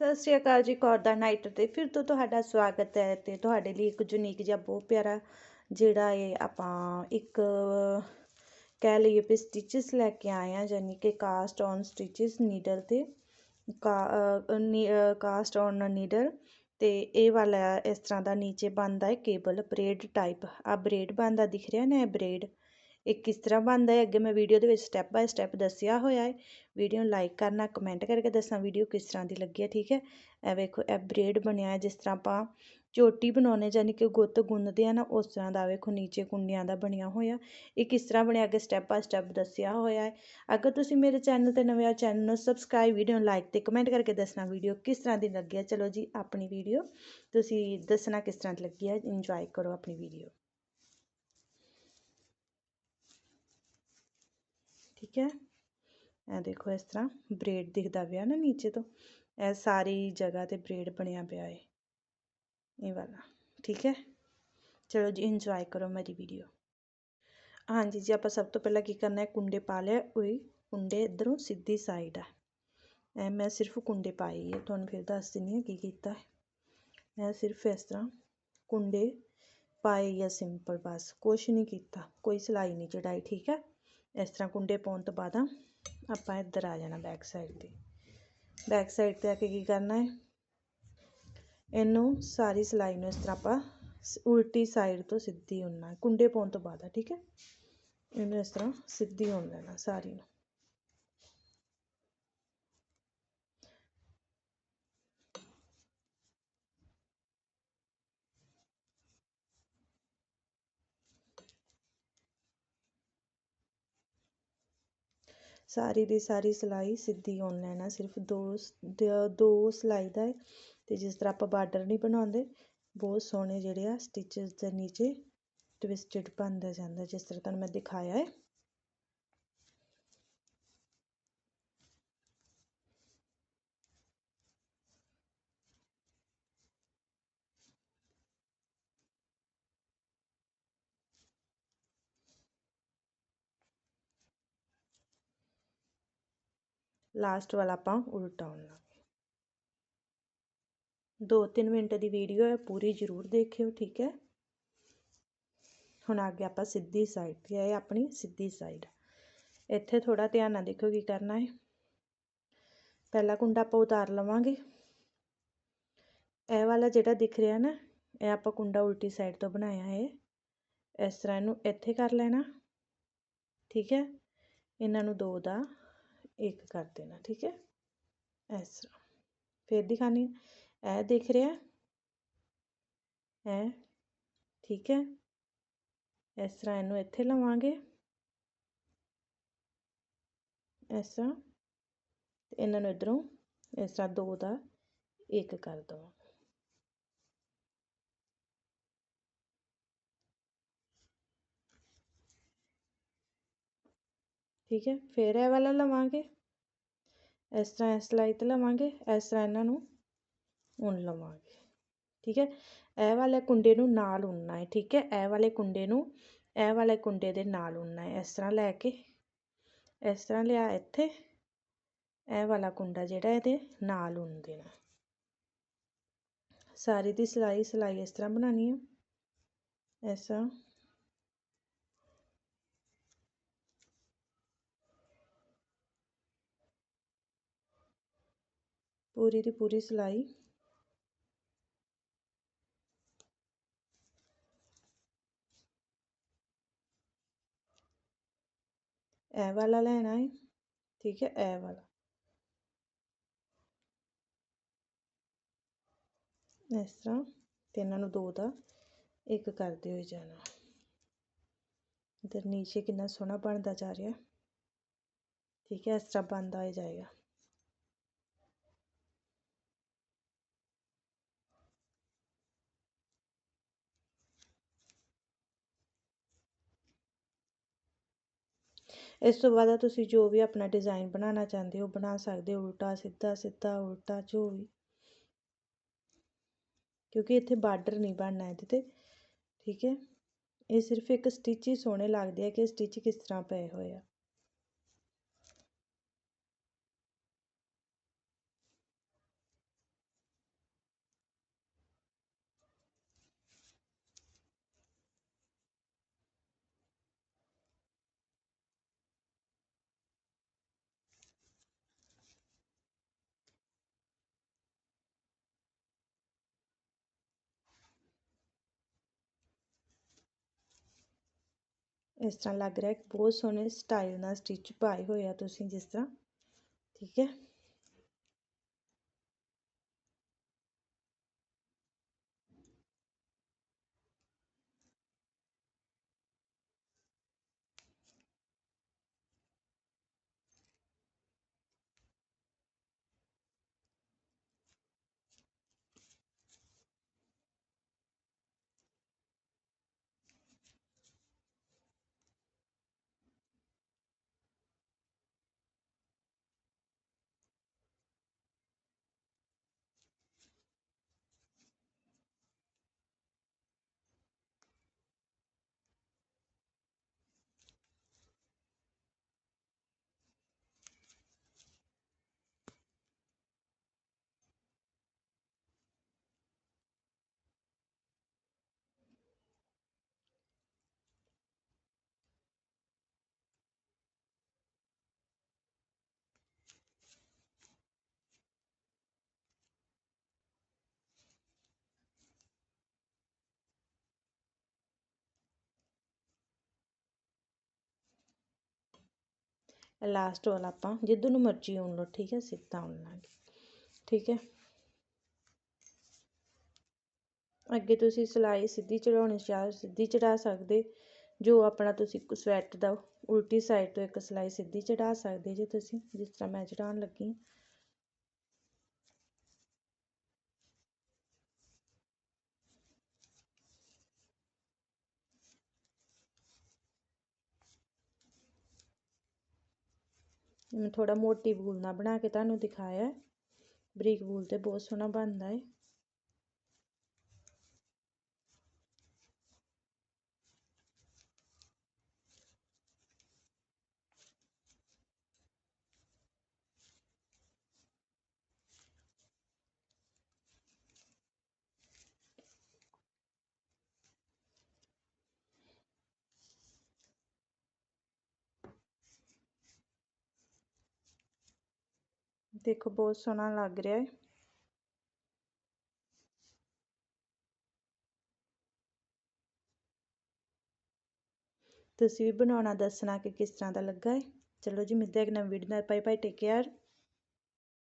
ਸਤਿ ਸ਼੍ਰੀ ਅਕਾਲ ਜੀ, ਕੌਰ ਦਾ ਨਾਈਟ ਤੇ ਫਿਰ ਤੋਂ ਤੁਹਾਡਾ ਸਵਾਗਤ ਹੈ ਤੇ ਤੁਹਾਡੇ ਲਈ ਇੱਕ ਯੂਨੀਕ ਜਿਹਾ ਬਹੁਤ ਪਿਆਰਾ ਜਿਹੜਾ ਇਹ ਆਪਾਂ ਇੱਕ ਕਹਿ ਲਈਏ ਵੀ ਸਟਿਚਸ ਲੈ ਕੇ ਆਏ ਆ ਯਾਨੀ ਕਿ ਕਾਸਟ ਔਨ ਸਟਿਚਸ ਨੀਡਲ ਤੇ ਕਾਸਟ ਔਨ ਨੀਡਲ ਤੇ ਇਹ ਵਾਲਾ ਇਸ ਤਰ੍ਹਾਂ ਦਾ ਨੀਚੇ ਬਣਦਾ ਹੈ ਕੇਬਲ ਬ੍ਰੇਡ ਟਾਈਪ ਆ ਬ੍ਰੇਡ ਬਣਦਾ ਦਿਖ ਰਿਹਾ ਨਾ ਇਹ ਬ੍ਰੇਡ ਇਹ ਕਿਸ ਤਰ੍ਹਾਂ ਬਣਦਾ ਹੈ, ਅੱਗੇ ਮੈਂ ਵੀਡੀਓ ਦੇ ਵਿੱਚ ਸਟੈਪ ਬਾਏ ਸਟੈਪ ਦੱਸਿਆ ਹੋਇਆ ਹੈ। ਵੀਡੀਓ ਨੂੰ ਲਾਈਕ ਕਰਨਾ ਕਮੈਂਟ ਕਰਕੇ ਦੱਸਣਾ ਵੀਡੀਓ ਕਿਸ ਤਰ੍ਹਾਂ ਦੀ ਲੱਗੀ ਹੈ, ਠੀਕ ਹੈ? ਇਹ ਵੇਖੋ, ਇਹ ਬ੍ਰੇਡ ਬਣਿਆ ਹੈ, ਜਿਸ ਤਰ੍ਹਾਂ ਆਪਾਂ ਚੋਟੀ ਬਣਾਉਨੇ ਯਾਨੀ ਕਿ ਗੁੱਤ ਗੁੰਨਦੇ ਆ ਨਾ, ਉਸ ਤਰ੍ਹਾਂ ਦਾ ਵੇਖੋ, ਨੀਚੇ ਕੁੰਡੀਆਂ ਦਾ ਬਣਿਆ ਹੋਇਆ। ਇਹ ਕਿਸ ਤਰ੍ਹਾਂ ਬਣਿਆ, ਅੱਗੇ ਸਟੈਪ ਬਾਏ ਸਟੈਪ ਦੱਸਿਆ ਹੋਇਆ ਹੈ। ਅਗਰ ਤੁਸੀਂ ਮੇਰੇ ਚੈਨਲ ਤੇ ਨਵੇਂ ਆ ਚੈਨਲ ਨੂੰ ਸਬਸਕ੍ਰਾਈਬ ਵੀਡੀਓ ਨੂੰ ਲਾਈਕ ਤੇ ਕਮੈਂਟ ਕਰਕੇ ਦੱਸਣਾ ਵੀਡੀਓ ਕਿਸ ਤਰ੍ਹਾਂ ਦੀ ਲੱਗੀ ਹੈ, ਚਲੋ ਜੀ, ਆਪਣੀ ਵੀਡੀਓ ਤੁਸੀਂ ਦੱਸਣਾ ਕਿਸ ਤਰ੍ਹਾਂ ਦੀ ਲੱਗੀ ਹੈ ਇੰਜੋਏ ਕਰੋ ਆਪਣੀ ਵੀਡੀਓ ਠੀਕ ਹੈ ਇਹ ਦੇਖੋ ਇਸ ਤਰ੍ਹਾਂ ਬ੍ਰੇਡ ਦਿਖਦਾ ਪਿਆ ਨਾ ਨੀਚੇ ਤੋਂ ਇਹ ਸਾਰੀ ਜਗ੍ਹਾ ਤੇ ਬ੍ਰੇਡ ਬਣਿਆ ਪਿਆ ਹੈ ਇਹ ਵਾਲਾ ਠੀਕ ਹੈ ਚਲੋ ਜੀ ਇੰਜੋਏ ਕਰੋ ਮੇਰੀ ਵੀਡੀਓ ਹਾਂਜੀ ਜੀ ਆਪਾਂ ਸਭ ਤੋਂ ਪਹਿਲਾਂ ਕੀ ਕਰਨਾ ਹੈ ਕੁੰਡੇ ਪਾ ਲਿਆ ਉਹੀ ਕੁੰਡੇ ਇਧਰੋਂ ਸਿੱਧੀ ਸਾਈਡ ਆ ਐ ਮੈਂ ਸਿਰਫ ਕੁੰਡੇ ਪਾਏ ਹੈ ਤੁਹਾਨੂੰ ਫਿਰ ਦੱਸ ਦਿੰਨੀ ਹਾਂ ਕੀ ਕੀਤਾ ਹੈ ਮੈਂ ਸਿਰਫ ਇਸ ਤਰ੍ਹਾਂ ਕੁੰਡੇ ਪਾਏ ਜਾਂ ਸਿੰਪਲ ਬਸ ਕੁਛ ਨਹੀਂ ਕੀਤਾ ਕੋਈ ਸਿਲਾਈ ਨਹੀਂ ਚੜਾਈ ਠੀਕ ਹੈ ਇਸ ਤਰ੍ਹਾਂ ਕੁੰਡੇ ਪਾਉਣ ਤੋਂ ਬਾਅਦ ਆਪਾਂ ਇੱਧਰ ਆ ਜਾਣਾ ਬੈਕ ਸਾਈਡ 'ਤੇ। ਬੈਕ ਸਾਈਡ 'ਤੇ ਆ ਕੇ ਕੀ ਕਰਨਾ ਹੈ? ਇਹਨੂੰ ਸਾਰੀ ਸਿਲਾਈ ਨੂੰ ਇਸ ਤਰ੍ਹਾਂ ਆਪਾਂ ਉਲਟੀ ਸਾਈਡ ਤੋਂ ਸਿੱਧੀ ਹੋਣਾ ਕੁੰਡੇ ਪਾਉਣ ਤੋਂ ਬਾਅਦ ਠੀਕ ਹੈ? ਇਹਨੂੰ ਇਸ ਤਰ੍ਹਾਂ ਸਿੱਧੀ ਹੋਣ ਲੈਣਾ ਸਾਰੀ ਨੂੰ। ਸਾਰੀ ਦੀ ਸਾਰੀ ਸਿਲਾਈ ਸਿੱਧੀ ਔਨਲਾਈਨ ਆ, ਸਿਰਫ ਦੋ ਦੋ ਸਿਲਾਈ ਦਾ ਹੈ ਅਤੇ ਜਿਸ ਤਰ੍ਹਾਂ ਆਪਾਂ ਬਾਰਡਰ ਨਹੀਂ ਬਣਾਉਂਦੇ, ਬਹੁਤ ਸੋਹਣੇ ਜਿਹੜੇ ਆ ਸਟਿਚਸ ਦੇ ਨੀਚੇ ਟਵਿਸਟਡ ਬਣਦਾ ਜਾਂਦਾ, ਜਿਸ ਤਰ੍ਹਾਂ ਤੁਹਾਨੂੰ ਮੈਂ ਦਿਖਾਇਆ ਹੈ ਲਾਸਟ ਵਾਲਾ ਆਪਾਂ ਉਲਟਾ ਲਾਂਗੇ 2-3 ਮਿੰਟ ਦੀ ਵੀਡੀਓ ਹੈ, ਪੂਰੀ ਜ਼ਰੂਰ ਦੇਖਿਓ, ਠੀਕ ਹੈ? ਹੁਣ ਅੱਗੇ ਆਪਾਂ ਸਿੱਧੀ ਸਾਈਡ ਤੇ ਆਏ, ਆਪਣੀ ਸਿੱਧੀ ਸਾਈਡ ਇੱਥੇ ਥੋੜਾ ਧਿਆਨ ਨਾਲ ਦੇਖਿਓ ਕੀ ਕਰਨਾ ਹੈ। ਪਹਿਲਾ ਕੁੰਡਾ ਆਪਾਂ ਉਤਾਰ ਲਵਾਂਗੇ। ਇਹ ਵਾਲਾ ਜਿਹੜਾ ਦਿਖ ਰਿਹਾ ਨਾ, ਇਹ ਆਪਾਂ ਕੁੰਡਾ ਉਲਟੀ ਸਾਈਡ ਤੋਂ ਬਣਾਇਆ ਹੈ। ਇਸ ਤਰ੍ਹਾਂ ਇਹਨੂੰ ਇੱਥੇ ਕਰ ਲੈਣਾ, ਠੀਕ ਹੈ? ਇਹਨਾਂ ਨੂੰ ਦੋ ਦਾ ਇੱਕ ਕਰ ਦੇਣਾ, ਠੀਕ ਹੈ? ਇਸ ਤਰ੍ਹਾਂ। ਫਿਰ ਦਿਖਾਣੀ ਇਹ ਦੇਖ ਰਿਹਾ? ਹੈ? ਠੀਕ ਹੈ? ਇਸ ਤਰ੍ਹਾਂ ਇਹਨੂੰ ਇੱਥੇ ਲਵਾਂਗੇ। ਇਸ ਤਰ੍ਹਾਂ। ਇਹਨਾਂ ਨੂੰ ਇਧਰੋਂ ਇਸ ਤਰ੍ਹਾਂ ਦੋ ਦਾ ਇੱਕ ਕਰ ਦਵਾਂ। ਠੀਕ ਹੈ, ਫਿਰ ਇਹ ਵਾਲਾ ਲਵਾਂਗੇ। ਇਸ ਤਰ੍ਹਾਂ ਇਸ ਲਾਈ ਤੇ ਲਵਾਂਗੇ, ਇਸ ਤਰ੍ਹਾਂ ਇਹਨਾਂ ਨੂੰ ਉਣ ਲਵਾਂਗੇ। ਠੀਕ ਹੈ, ਇਹ ਵਾਲੇ ਕੁੰਡੇ ਨੂੰ ਨਾਲ ਉਣਨਾ ਹੈ, ਠੀਕ ਹੈ, ਇਹ ਵਾਲੇ ਕੁੰਡੇ ਨੂੰ, ਇਹ ਵਾਲੇ ਕੁੰਡੇ ਦੇ ਨਾਲ ਉਣਨਾ ਹੈ, ਇਸ ਤਰ੍ਹਾਂ ਲੈ ਕੇ। ਇਸ ਤਰ੍ਹਾਂ ਲਿਆ ਇੱਥੇ, ਇਹ ਵਾਲਾ ਕੁੰਡਾ ਜਿਹੜਾ ਇਹਦੇ ਨਾਲ ਉਣ ਦੇਣਾ। ਸਾਰੀ ਦੀ ਸਿਲਾਈ ਸਿਲਾਈ ਇਸ ਤਰ੍ਹਾਂ ਬਣਾਉਣੀ ਹੈ ਇਸ ਤਰ੍ਹਾਂ ਪੂਰੀ ਦੀ ਪੂਰੀ ਸਿਲਾਈ। ਇਹ ਵਾਲਾ ਲੈਣਾ ਹੈ ਠੀਕ ਹੈ, ਇਹ ਵਾਲਾ। ਇਸ ਤਰ੍ਹਾਂ ਤੇ ਇਹਨਾਂ ਨੂੰ ਦੋ ਦਾ ਇੱਕ ਕਰਦੇ ਹੋਏ ਜਾਣਾ। ਇਧਰ ਨੀਚੇ ਕਿੰਨਾ ਸੋਹਣਾ ਬਣਦਾ ਜਾ ਰਿਹਾ। ਠੀਕ ਹੈ, ਇਸ ਤਰ੍ਹਾਂ ਬਣਦਾ ਹੋ ਜਾਏਗਾ। ਇਸ ਤੋਂ ਬਾਅਦ ਤੁਸੀਂ ਜੋ ਵੀ ਆਪਣਾ ਡਿਜ਼ਾਈਨ ਬਣਾਉਣਾ ਚਾਹੁੰਦੇ ਹੋ, ਬਣਾ ਸਕਦੇ ਹੋ, ਉਲਟਾ, ਸਿੱਧਾ ਸਿੱਧਾ, ਉਲਟਾ, ਜੋ ਵੀ। ਕਿਉਂਕਿ ਇੱਥੇ ਬਾਰਡਰ ਨਹੀਂ ਬਣਨਾ ਇਹਦੇ ਤੇ, ਠੀਕ ਹੈ? ਇਹ ਸਿਰਫ ਇੱਕ ਸਟਿਚ ਹੀ ਸੋਹਣੇ ਲੱਗਦੇ ਆ ਕਿ ਸਟਿਚ ਕਿਸ ਤਰ੍ਹਾਂ ਪਏ ਹੋਏ ਆ। ਇਸ ਤਰ੍ਹਾਂ ਲੱਗ ਰਿਹਾ ਕਿ ਬਹੁਤ ਸੋਹਣੇ ਸਟਾਈਲ ਨਾਲ ਸਟਿਚ ਪਾਏ ਹੋਏ ਆ ਤੁਸੀਂ ਜਿਸ ਤਰ੍ਹਾਂ, ਠੀਕ ਹੈ? ਲਾਸਟ ਵਾਲਾ ਆਪਾਂ ਜਿੱਦੋਂ ਨੂੰ ਮਰਜ਼ੀ ਆਉਣ ਲਓ, ਠੀਕ ਹੈ, ਸਿੱਧਾ ਆਉਣ ਲਾਂਗੇ, ਠੀਕ ਹੈ। ਅੱਗੇ ਤੁਸੀਂ ਸਿਲਾਈ ਸਿੱਧੀ ਚੜਾਉਣੀ ਚਾਹ ਸਿੱਧੀ ਚੜਾ ਸਕਦੇ, ਜੋ ਆਪਣਾ ਤੁਸੀਂ ਸਵੈਟਰ ਦਾ ਉਲਟੀ ਸਾਈਡ ਤੋਂ ਇੱਕ ਸਿਲਾਈ ਸਿੱਧੀ ਚੜਾ ਸਕਦੇ ਜੇ ਤੁਸੀਂ, ਜਿਸ ਤਰ੍ਹਾਂ ਮੈਂ ਚੜਾਉਣ ਲੱਗੀ ਥੋੜ੍ਹਾ ਮੋਟੀ ਬੂਲ ਨਾਲ ਬਣਾ ਕੇ ਤੁਹਾਨੂੰ ਦਿਖਾਇਆ ਬਰੀਕ ਬੂਲ ਤੇ ਬਹੁਤ ਸੋਹਣਾ ਬਣਦਾ ਹੈ। ਦੇਖੋ ਬਹੁਤ ਸੋਹਣਾ ਲੱਗ ਰਿਹਾ ਹੈ। ਤੁਸੀਂ ਵੀ ਬਣਾਉਣਾ ਦੱਸਣਾ ਕਿ ਕਿਸ ਤਰ੍ਹਾਂ ਦਾ ਲੱਗਾ ਹੈ। ਚਲੋ ਜੀ, ਮਿਲਦੇ ਇੱਕ ਨਵੀਂ ਵੀਡੀਓ ਨਾਲ। Bye bye take care